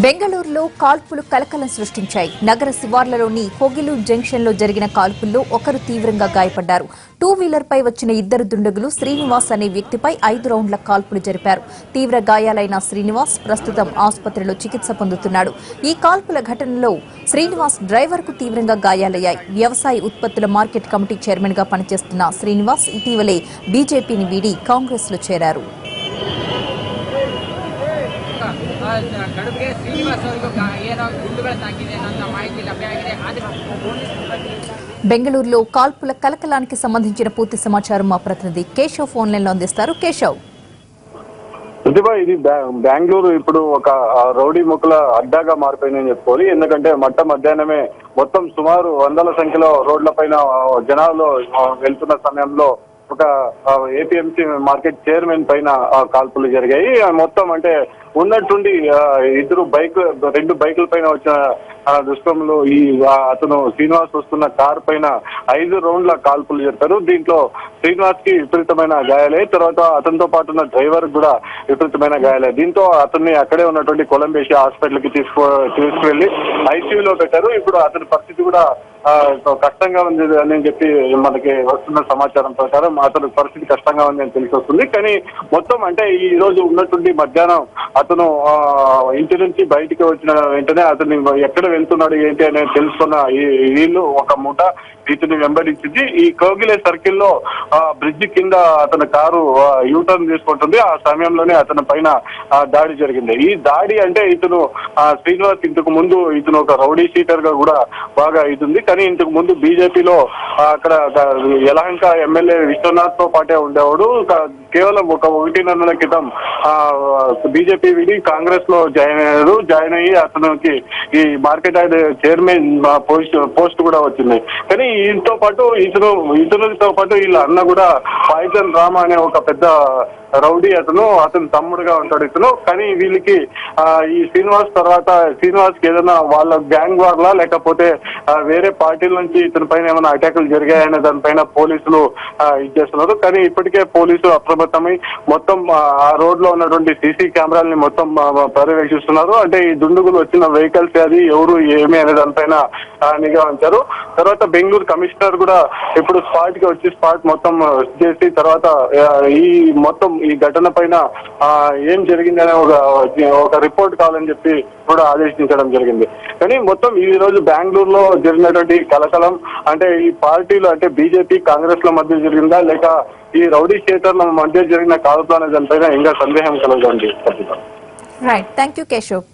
బెంగళూరులో కాల్పులు కలకలం సృష్టించాయి. నగర శివార్లలోని కోగిలూరు జంక్షన్లో జరిగిన కాల్పుల్లో ఒకరు తీవ్రంగా గాయపడ్డారు. టూ వీలర్పై వచ్చిన ఇద్దరు దుండగులు శ్రీనివాస్ అనే వ్యక్తిపై ఐదు రౌండ్ల కాల్పులు జరిపారు. తీవ్ర గాయాలైన శ్రీనివాస్ ప్రస్తుతం ఆసుపత్రిలో చికిత్స పొందుతున్నాడు. ఈ కాల్పుల ఘటనలో శ్రీనివాస్ డ్రైవర్కు తీవ్రంగా గాయాలయ్యాయి. వ్యవసాయ ఉత్పత్తుల మార్కెట్ కమిటీ చైర్మన్గా పనిచేస్తున్న శ్రీనివాస్ ఇటీవలే బీజేపీని వీడి కాంగ్రెస్లో చేరారు. ಕಡುಬಿಗೆ ಶ್ರೀನಿವಾಸ್ ಅವರಿಗೂ ಗ- ಏನೋ ಗುಂಡುಗಳು ತಾಕಿದೆ ಅನ್ನೋ ಮಾಹಿತಿ ಲಭ್ಯ ಆಗಿದೆ ಆದ್ರೆ ಪೊಲೀಸ್ ಸಿಬ್ಬಂದಿ బెంగళూరులో కాల్పుల కలకలానికి సంబంధించిన పూర్తి సమాచారం మా ప్రతినిధి కేశవ్ ఫోన్ లైన్ లో అందిస్తారు కేశవ్ ప్రతిభ ఇది బ్యా- బెంగళూరు ఇప్పుడు ఒక ఆ, రౌడీ ముక్కల అడ్డాగా మారిపోయిందని చెప్పుకోవాలి ఎందుకంటే మట్ట మధ్యాహ్నమే మొత్తం సుమారు వందల సంఖ్యలో రోడ్ల పైన జనాలు ఆ, వెళ్తున్న సమయంలో ఒక ఏపీఎంసీ మార్కెట్ చైర్మన్ పైన కాల్పులు జరిగాయి. మొత్తం అంటే ఉన్నట్టుండి ఇద్దరు బైక్ రెండు బైకుల పైన వచ్చిన ఆ, దృష్టంలో ఈ అతను శ్రీనివాస్ వస్తున్న కార్ పైన ఐదు రౌండ్ల కాల్పులు జరిపారు దీంట్లో శ్రీనివాస్కి విపరీతమైన గాయాలే తర్వాత అతనితో పాటు ఉన్న డ్రైవర్ కూడా విపరీతమైన గాయాలే. దీంతో అతన్ని అక్కడే ఉన్నటువంటి కొలంబేసి హాస్పిటల్కి తీసుకో తీసుకువెళ్ళి ఐసీయూలో పెట్టారు. ఇప్పుడు అతని పరిస్థితి కూడా కష్టంగా ఉంది అని చెప్పి మనకి వస్తున్న సమాచారం ప్రకారం అతని పరిస్థితి కష్టంగా ఉంది అని తెలిసి వస్తుంది. కానీ మొత్తం అంటే ఈ రోజు ఉన్నటువంటి మధ్యాహ్నం అతను ఇంటి నుంచి బయటికి వచ్చిన వెంటనే అతన్ని ఎక్కడ వెళ్తున్నాడు ఏంటి అనేది తెలుసుకున్న ఈ వీళ్ళు ఒక మూట ఇతని వెంబడించింది. ఈ కోగిలే సర్కిల్లో బ్రిడ్జ్ కింద అతని కారు యూటర్న్ తీసుకుంటుంది. ఆ సమయంలోనే అతని పైన దాడి జరిగింది. ఈ దాడి అంటే ఇతను శ్రీనివాస్ ఇంతకు ముందు ఇతను ఒక రౌడీ షీటర్గా కూడా బాగా ఇతుంది కానీ ఇంతకు ముందు బీజేపీలో అక్కడ యలహంక ఎమ్మెల్యే విశ్వనాథ్తో పాటే ఉండేవాడు. కేవలం ఒక ఒకటిన్నర నెలల క్రితం బీజేపీ విడి కాంగ్రెస్లో జాయిన్ అయ్యాడు. జాయిన్ అయ్యి అతనికి ఈ market yard chairman post post కూడా వచ్చింది. కానీ వీటితో పాటు ఇతను ఇతరులతో పాటు వీళ్ళ అన్న కూడా పాయిజన్ రామ అనే ఒక పెద్ద రౌడీ అతను అతను తమ్ముడుగా ఉంటాడు ఇతను. కానీ వీళ్ళకి ఈ శ్రీనివాస్ తర్వాత శ్రీనివాస్కి ఏదైనా వాళ్ళ గ్యాంగ్ వార్లా లేకపోతే వేరే పార్టీల నుంచి ఇతని పైన ఏమైనా అటాకులు జరిగాయనే దానిపైన పోలీసులు ఇచ్చేస్తున్నారు. ఇది చేస్తున్నారు కానీ ఇప్పటికే పోలీసులు అప్రమత్తమై మొత్తం ఆ, రోడ్లో ఉన్నటువంటి సీసీ కెమెరాలని మొత్తం పర్యవేక్షిస్తున్నారు. అంటే ఈ దుండుగులు వచ్చిన వెహికల్స్ అది ఎవరు ఏమి అనే దానిపైన నిఘా ఉంచారు. తర్వాత బెంగళూరు కమిషనర్ కూడా ఇప్పుడు స్పాట్కి వచ్చి స్పాట్ మొత్తం చేసి తర్వాత ఈ మొత్తం ఈ ఘటన పైన ఏం జరిగిందనే ఒక ఒక రిపోర్ట్ కావాలని చెప్పి కూడా ఆదేశించడం జరిగింది. కానీ మొత్తం ఈ రోజు బెంగళూరులో జరిగినటువంటి కలకలం అంటే ఈ పార్టీలు అంటే బీజేపీ కాంగ్రెస్ ల మధ్య జరిగిందా లేక ఈ రౌడీ షేటర్ల మధ్య జరిగిన కాల్పులు అనే దానిపైన ఇంకా సందేహం కలగండి రైట్ థ్యాంక్ యూ కేశవ్